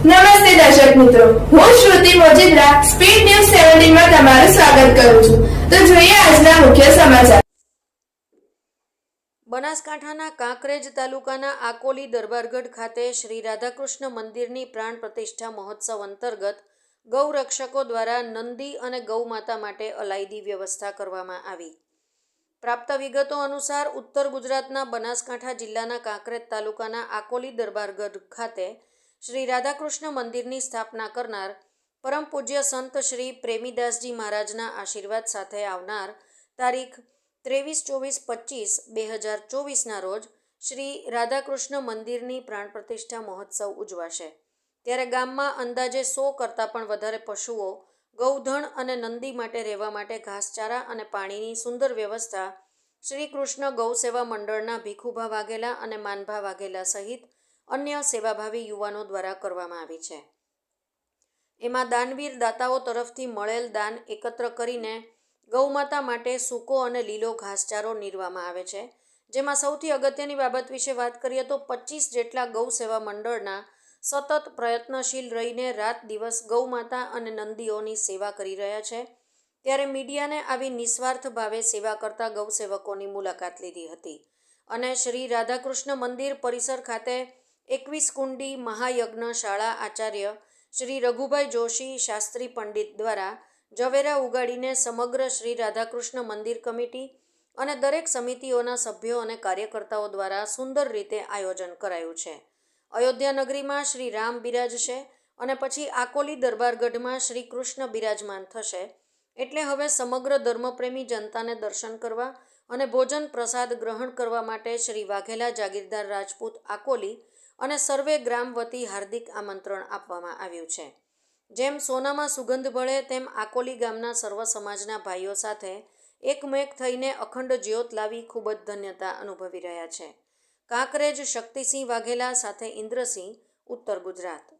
નમસ્તે દર્શક મિત્રો. હું શ્રુતિ મોજીદ્રા સ્પીડ ન્યૂઝ સેવન્ટીનમાં તમારું સ્વાગત કરું છું. તો જોઈએ આજના મુખ્ય સમાચાર. બનાસકાંઠાના કાંકરેજ તાલુકાના આકોલી દરબારગઢ ખાતે શ્રી રાધાકૃષ્ણ મંદિરની પ્રાણ પ્રતિષ્ઠા મહોત્સવ અંતર્ગત ગૌરક્ષકો દ્વારા નંદી અને ગૌમાતા માટે અલાયદી વ્યવસ્થા કરવામાં આવી. પ્રાપ્ત વિગતો અનુસાર ઉત્તર ગુજરાતના બનાસકાંઠા જિલ્લાના કાંકરેજ તાલુકાના આકોલી દરબારગઢ ખાતે શ્રી રાધાકૃષ્ણ મંદિરની સ્થાપના કરનાર પરમ પૂજ્ય સંત શ્રી પ્રેમીદાસજી મહારાજના આશીર્વાદ સાથે આવનાર તારીખ ત્રેવીસ ચોવીસ પચીસ બે હજાર ચોવીસના રોજ શ્રી રાધાકૃષ્ણ મંદિરની પ્રાણ પ્રતિષ્ઠા મહોત્સવ ઉજવાશે. ત્યારે ગામમાં અંદાજે સો કરતાં પણ વધારે પશુઓ ગૌધણ અને નંદી માટે રહેવા માટે ઘાસચારા અને પાણીની સુંદર વ્યવસ્થા શ્રી કૃષ્ણ ગૌ સેવા મંડળના ભીખુભા વાઘેલા અને માનભા વાઘેલા સહિત અન્ય સેવાભાવી યુવાનો દ્વારા કરવામાં આવી છે. એમાં દાનવીર દાતાઓ તરફથી મળેલ દાન એકત્ર કરીને ગૌમાતા માટે સૂકો અને લીલો ઘાસચારો નીરવામાં આવે છે. જેમાં સૌથી અગત્યની બાબત વિશે વાત કરીએ તો પચીસ જેટલા ગૌ સેવા મંડળના સતત પ્રયત્નશીલ રહીને રાત દિવસ ગૌમાતા અને નંદીઓની સેવા કરી રહ્યા છે. ત્યારે મીડિયાને આવી નિસ્વાર્થ ભાવે સેવા કરતા ગૌસેવકોની મુલાકાત લીધી હતી. અને શ્રી રાધાકૃષ્ણ મંદિર પરિસર ખાતે એકવીસ કુંડી મહાયજ્ઞ શાળા આચાર્ય શ્રી રઘુભાઈ જોશી શાસ્ત્રી પંડિત દ્વારા જવેરા ઉગાડીને સમગ્ર શ્રી રાધાકૃષ્ણ મંદિર કમિટી અને દરેક સમિતિઓના સભ્યો અને કાર્યકર્તાઓ દ્વારા સુંદર રીતે આયોજન કરાયું છે. અયોધ્યા નગરીમાં શ્રી રામ બિરાજશે અને પછી આકોલી દરબારગઢમાં શ્રી કૃષ્ણ બિરાજમાન થશે એટલે હવે સમગ્ર ધર્મપ્રેમી જનતાને દર્શન કરવા અને ભોજન પ્રસાદ ગ્રહણ કરવા માટે શ્રી વાઘેલા જાગીરદાર રાજપૂત આકોલી અને સર્વે ગ્રામ વતી હાર્દિક આમંત્રણ આપવામાં આવ્યું છે. જેમ સોનામાં સુગંધ ભળે, તેમ આકોલી ગામના સર્વ સમાજના ભાઈઓ સાથે એકમેક થઈને અખંડ જ્યોત લાવી ખૂબ જ ધન્યતા અનુભવી રહ્યા છે. કાંકરેજ શક્તિસિંહ વાઘેલા સાથે ઇન્દ્રસિંહ, ઉત્તર ગુજરાત.